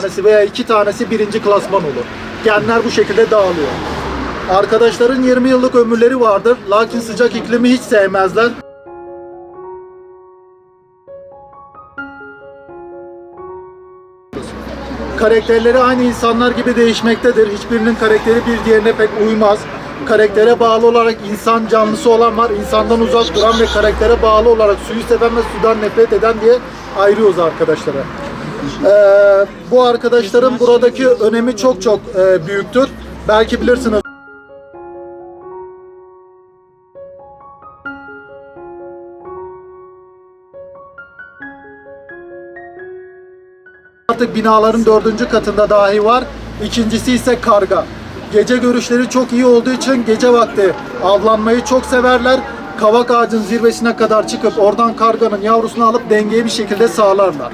tanesi veya iki tanesi birinci klasman olur. Genler bu şekilde dağılıyor. Arkadaşların 20 yıllık ömürleri vardır. Lakin sıcak iklimi hiç sevmezler. Karakterleri aynı insanlar gibi değişmektedir. Hiçbirinin karakteri bir diğerine pek uymaz. Karaktere bağlı olarak insan canlısı olan var, insandan uzak duran ve karaktere bağlı olarak suyu seven ve sudan nefret eden diye ayırıyoruz arkadaşlara. Ee, bu arkadaşların buradaki önemi çok çok e, büyüktür. Belki bilirsiniz. Artık binaların dördüncü katında dahi var. İkincisi ise karga. Gece görüşleri çok iyi olduğu için gece vakti avlanmayı çok severler. Kavak ağacın zirvesine kadar çıkıp oradan karganın yavrusunu alıp dengeyi bir şekilde sağlarlar.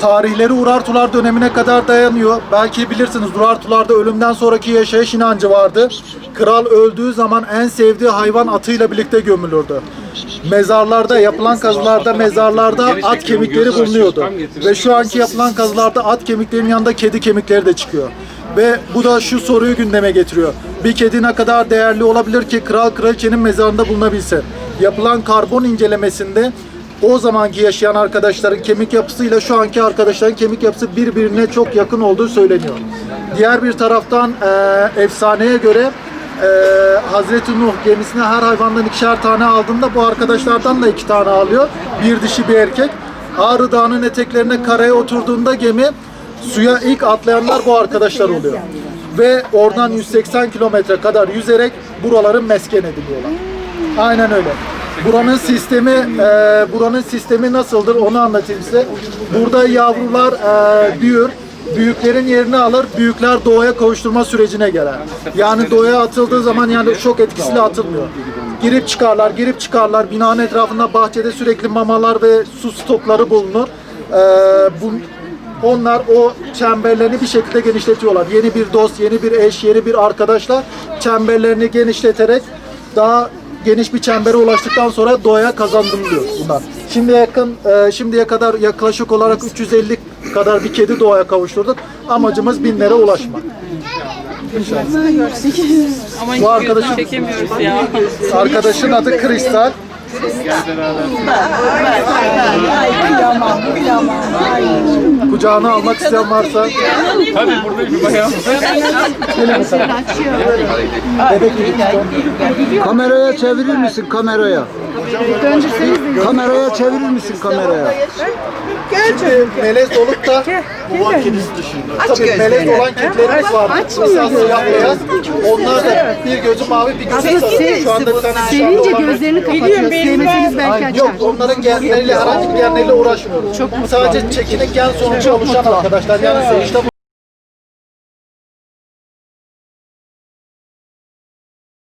Tarihleri Urartular dönemine kadar dayanıyor. Belki bilirsiniz Urartularda ölümden sonraki yaşayış inancı vardı. Kral öldüğü zaman en sevdiği hayvan atıyla birlikte gömülürdü. Mezarlarda, yapılan kazılarda, mezarlarda at kemikleri bulunuyordu. Ve şu anki yapılan kazılarda at kemiklerinin yanında kedi kemikleri de çıkıyor. Ve bu da şu soruyu gündeme getiriyor. Bir kedi ne kadar değerli olabilir ki kral kraliçenin mezarında bulunabilse? Yapılan karbon incelemesinde o zamanki yaşayan arkadaşların kemik yapısıyla şu anki arkadaşların kemik yapısı birbirine çok yakın olduğu söyleniyor. Diğer bir taraftan eee, efsaneye göre eee, Hazreti Nuh gemisine her hayvandan ikişer tane aldığında bu arkadaşlardan da iki tane alıyor. Bir dişi bir erkek. Ağrı Dağı'nın eteklerine karaya oturduğunda gemi suya ilk atlayanlar bu arkadaşlar oluyor. Ve oradan 180 kilometre kadar yüzerek buraların mesken ediliyorlar. Aynen öyle. Buranın sistemi e, buranın sistemi nasıldır onu anlatayım size. Burada yavrular e, büyür, büyüklerin yerini alır, büyükler doğaya kavuşturma sürecine gelir. Yani doğaya atıldığı zaman yani şok etkisiyle atılmıyor. Girip çıkarlar, girip çıkarlar. Binanın etrafında bahçede sürekli mamalar ve su stokları bulunur. E, bu, onlar o çemberlerini bir şekilde genişletiyorlar. Yeni bir dost, yeni bir eş, yeni bir arkadaşla çemberlerini genişleterek daha geniş bir çembere ulaştıktan sonra doğaya kazandırılıyor bunlar. Şimdiye yakın, e, şimdiye kadar yaklaşık olarak 350 kadar bir kedi doğaya kavuşturduk. Amacımız binlere ulaşmak. Ama Bu çekemiyoruz ya. Arkadaşın adı Kristal. Kucağına almak isteyen varsa Hadi burada bir bayağı. bebek gibi. Kameraya çevirir misin kameraya? Kameraya çevirir misin kameraya? Şimdi melez olup da bu var kedisi dışında. Tabii melez olan kedilerimiz var. Mesela siyah beyaz. Onlar da bir gözü mavi bir gözü sarı. Şu anda bir tane Sevince gözlerini kapatıyor. Sevmeseniz belki açar. Yok onların genleriyle herhangi bir genleriyle uğraşmıyoruz. Sadece çekinik gen sonucu oluşan arkadaşlar. Yani sonuçta